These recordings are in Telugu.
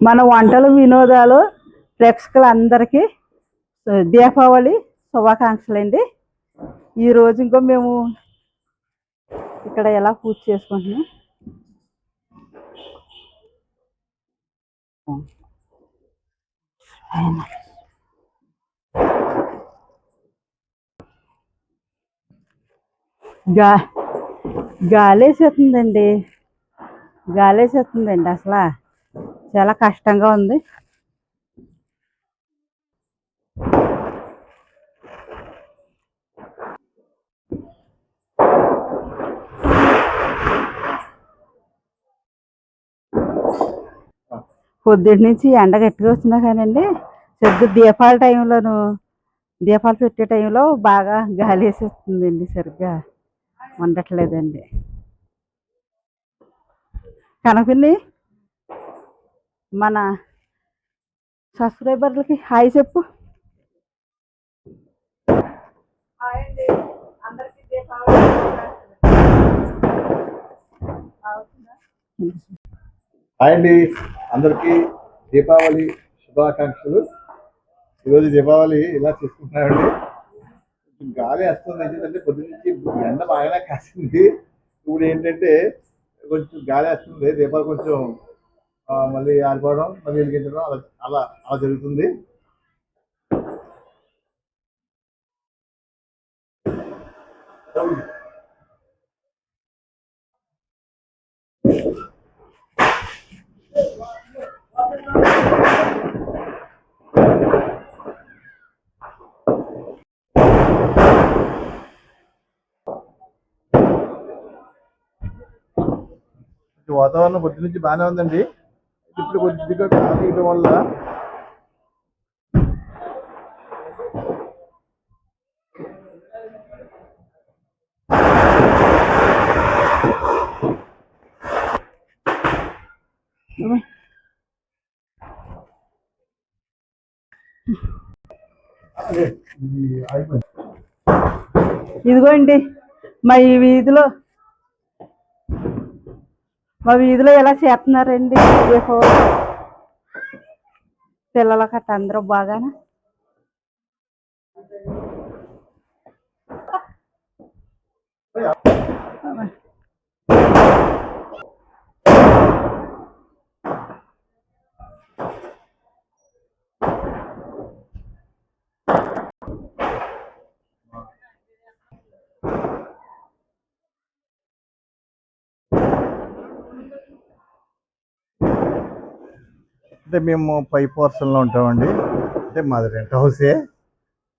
మన వంటలు వినోదాలు ప్రేక్షకులందరికీ దీపావళి శుభాకాంక్షలు అండి ఈరోజు ఇంకో మేము ఇక్కడ ఎలా పూజ చేసుకుంటున్నాం? గా గాలేసేస్తుందండి. గాలేసేస్తుందండి అసలు. చాలా కష్టంగా ఉంది. పొద్దుటి నుంచి ఎండ గట్టిగా వచ్చినా కానండి సరిగ్గా దీపాల టైంలోను దీపాలు పెట్టే టైంలో బాగా గాలి వేసేస్తుందండి సరిగ్గా. ఉండట్లేదండి కనపిల్లి మన సబ్స్క్రైబర్లకి హాయ్ చెప్పు. హాయ్ అండి. అందరికీ దీపావళి శుభాకాంక్షలు. ఈరోజు దీపావళి ఇలా చేసుకుంటున్నామండి గాలి వస్తుంది ఏంటంటే పొద్దున్న నుంచి ఎండ బాగానే కాసింది. ఇప్పుడు ఏంటంటే కొంచెం గాలి వస్తుంది దీపాలు కొంచెం మళ్ళీ ఆడిపోవడం మళ్ళీ వెలిగించడం అలా అలా అలా జరుగుతుంది. కొంచెం వాతావరణం పొద్దు నుంచి బాగానే ఉందండి. ఇప్పుడు కొద్దిగా గాలి ఇవ్వడం వల్ల ఇదిగోండి మా ఈ వీధిలో మా వీధిలో ఎలా చేస్తున్నారండి? పిల్లల కట్ట అందరూ బాగానా? అంటే మేము పై పోర్షన్లో ఉంటామండి. అంటే మాది రెంట్ హౌసే.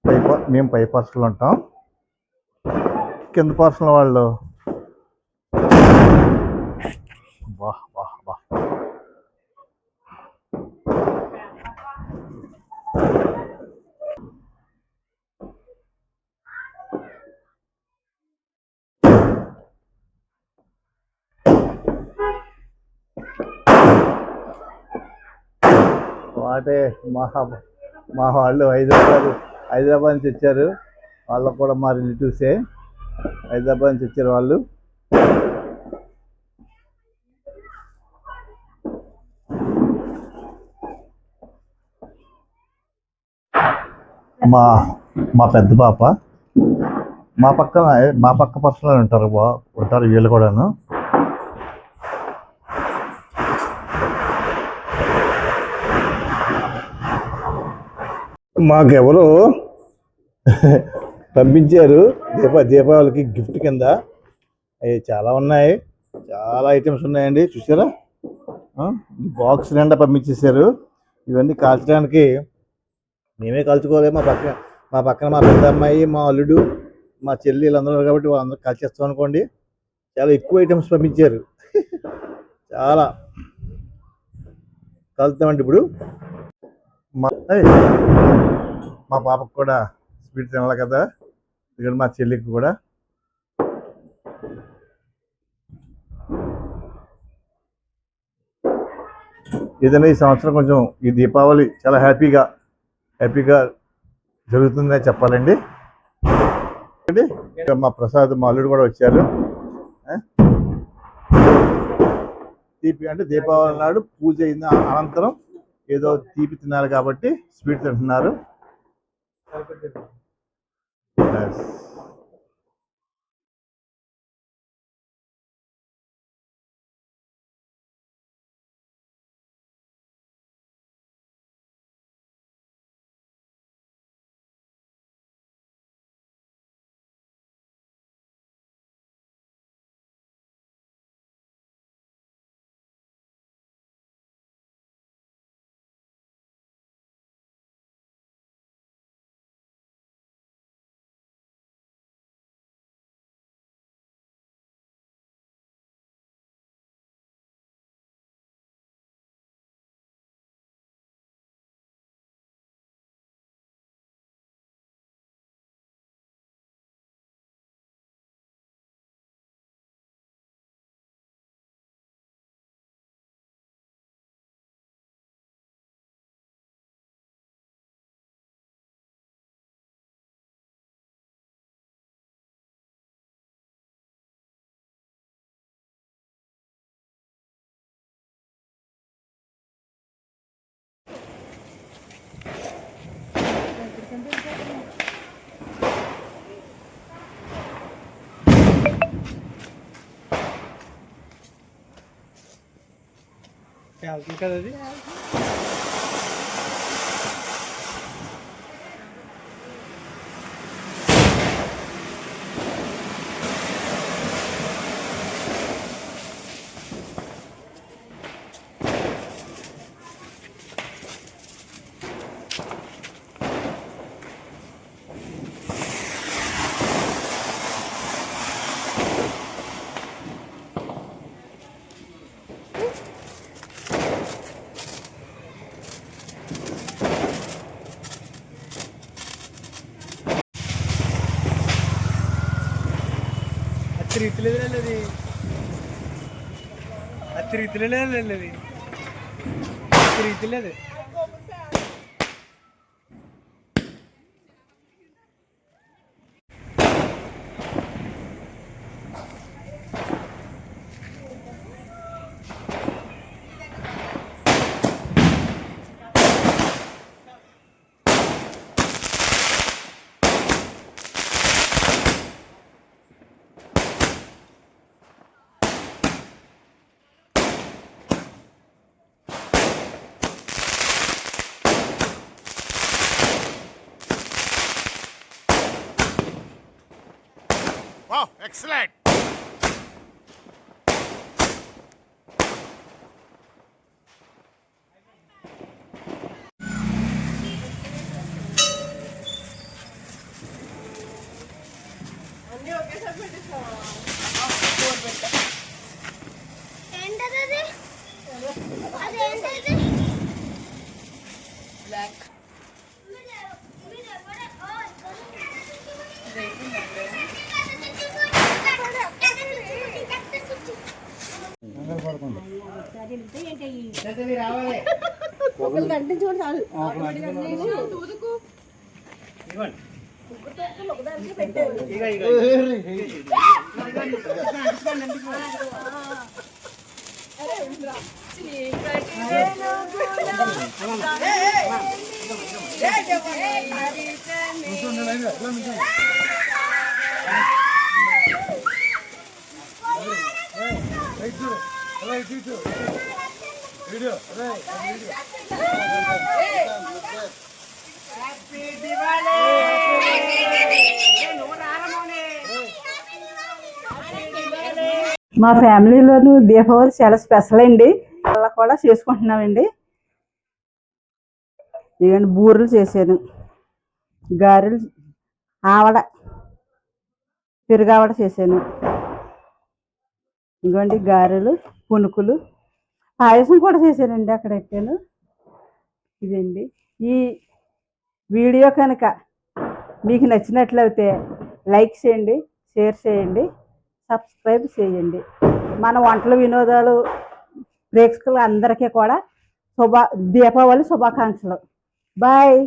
పై మేము పై పోర్షన్లో ఉంటాం. కింద పోర్షన్ వాళ్ళు వాటే మా మా వాళ్ళు హైదరాబాద్ హైదరాబాద్ నుంచి వచ్చారు. వాళ్ళకు కూడా మా రిలేటివ్సే హైదరాబాద్ నుంచి వచ్చారు వాళ్ళు. మా మా పెద్ద పాప. మా పక్కన మా పక్క పర్సనల్ ఉంటారు బా ఉంటారు వీళ్ళు కూడాను. మాకెవరో పంపించారు. దీప దీపావళికి గిఫ్ట్ కింద. అవి చాలా ఉన్నాయి. చాలా ఐటమ్స్ ఉన్నాయండి. చూసారా బాక్స్ నిండా పంపించేశారు. ఇవన్నీ కాల్చడానికి మేమే కాల్చుకోవాలి. మా పక్కన మా పక్కన మా పెద్ద అమ్మాయి మా అల్లుడు మా చెల్లి వీళ్ళందరూ కాబట్టి వాళ్ళందరూ కాల్చేస్తాం అనుకోండి. చాలా ఎక్కువ ఐటమ్స్ పంపించారు. చాలా. కలుద్దామండి ఇప్పుడు. మా మా పాపకు కూడా స్వీట్ తినాలి కదా. ఇక్కడ మా చెల్లికి కూడా. ఏదైనా ఈ సంవత్సరం కొంచెం ఈ దీపావళి చాలా హ్యాపీగా హ్యాపీగా జరుగుతుందని చెప్పాలండి. మా ప్రసాద్ మా అల్లుడు కూడా వచ్చారు. ఆ? తీపి అంటే దీపావళి నాడు పూజ అయిన అనంతరం ఏదో తీపి తిన్నారు కాబట్టి స్వీట్ తింటున్నారు. प्याज निकल रही అది అది తిరుగుతలేదు అది అది excellent. ఒకళ్ళు కనిపించుకోండి చాలు రైట్ చూడు రైట్ చూడు మా ఫ్యామిలీలోను దీపావళి చాలా స్పెషల్ అండి. అలా కూడా చేసుకుంటున్నామండి. ఇవన్నీ బూరెలు చేశాను. గారెలు ఆవడ పెరుగావడ చేశాను. ఇదిగోండి గారెలు పునుకులు. పాయసం కూడా చేశానండి అక్కడ పెట్టాను ఇదండి. ఈ వీడియో కనుక మీకు నచ్చినట్లయితే లైక్ చేయండి షేర్ చేయండి సబ్స్క్రైబ్ చేయండి. మన వంటల వినోదాలు ప్రేక్షకులు అందరికీ కూడా శుభ దీపావళి శుభాకాంక్షలు. బాయ్!